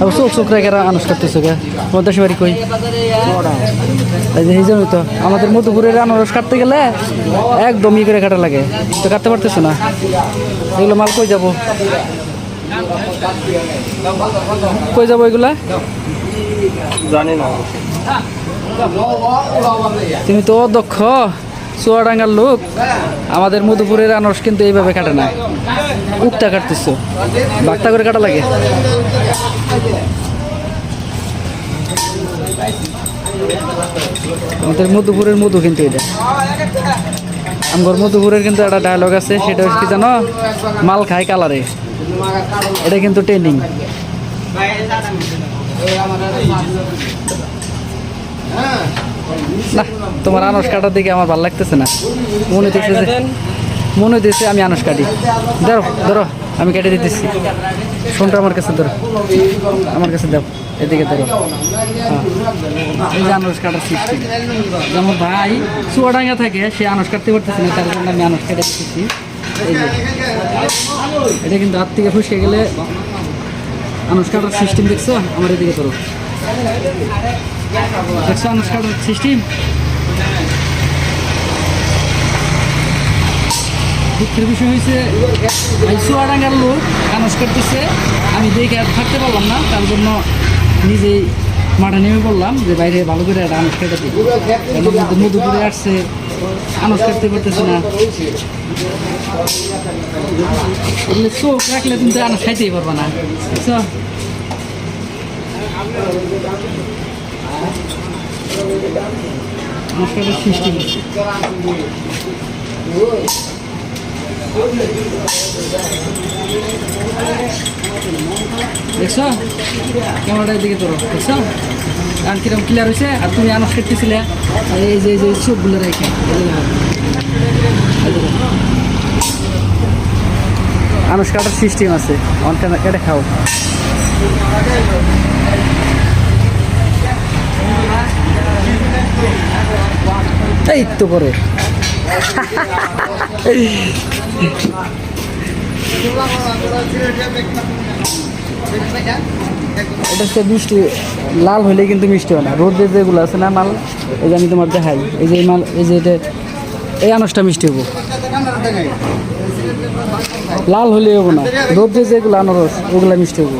আবার চোখ চোখ রেখে আনুষ করতেছো কে তোমার দেশে বাড়ি কই এই যে এই জন্যই তো আমাদের মধুপুরের আনারস কাটতে গেলে একদম ই করে কাটা লাগে তো কাটতে পারতেছো না এগুলো মাল কই যাব কই যাব এগুলা জানি না তুমি তো অদক্ষ চুয়াডাঙ্গার লোক আমাদের মধুপুরের আনারস কিন্তু এইভাবে কাটে না। উকটা কাটতেছো। বাক্তা করে কাটা লাগে। আমাদের মধুপুরের মধু কিন্তু এটা। আমার মধুপুরের কিন্তু একটা ডায়লগ আছে, সেটা হচ্ছে কি জানো? মাল খায় কালারে। এটা কিন্তু ট্রেনিং না, তোমার আনস কাটার দিকে আমার ভালো লাগতেছে না। মনে হইতেছে যে মনে হইতেছে আমি আনস কাটি। ধরো ধরো, আমি কেটে দিতেছি। ফোনটা আমার কাছে ধরো। আমার কাছে দাও, এদিকে ধরো। হ্যাঁ। যে আনস কাটার সিস্টেম আমার ভাই, চুয়াডাঙ্গা থাকে সে আনস কাটতে পারতেছে না, তার জন্য আমি আনস কেটে দিতেছি। এই এটা কিন্তু হাত থেকে ফুসকে গেলে আনস কাটার সিস্টেম দেখছ? আমার এদিকে ধরো। দেখছ আনস কাটার সিস্টেম দুঃখের বিষয় হয়েছে। এই চুয়াডাঙ্গার লোক আনস করতেছে। আমি দেখে থাকতে পারলাম না। তার জন্য নিজেই মাঠে নেমে পড়লাম যে বাইরে ভালো করে একটা আনস কেটে দিই মধুপুরে আসছে। আনস কাটতে পারতেছে না। চোখ রাখলে তুমি তো আনস খাইতেই পারবা না। কাটার সিস্টেম দেখছ? ক্যামেরাটার দিকে তোর দেখছ? আর কীরকম ক্লিয়ার হয়েছে? আর তুমি আনস কেটেছিলে এই যে এই যে চোখগুলো রেখে। এই যে দেখো। এই যে দেখো। আনস কাটার সিস্টেম আছে। অন কেটে খাও। এই তো এটা মিষ্টি, লাল হলে কিন্তু মিষ্টি হয় না। রোদের যেগুলো আছে না মাল, এই যে আমি তোমার দেখাই, এই যে মাল, এই যে এটা, এই আনসটা মিষ্টি হব লাল হলে হব না। রোদে যেগুলো আনারস, ওগুলা মিষ্টি হব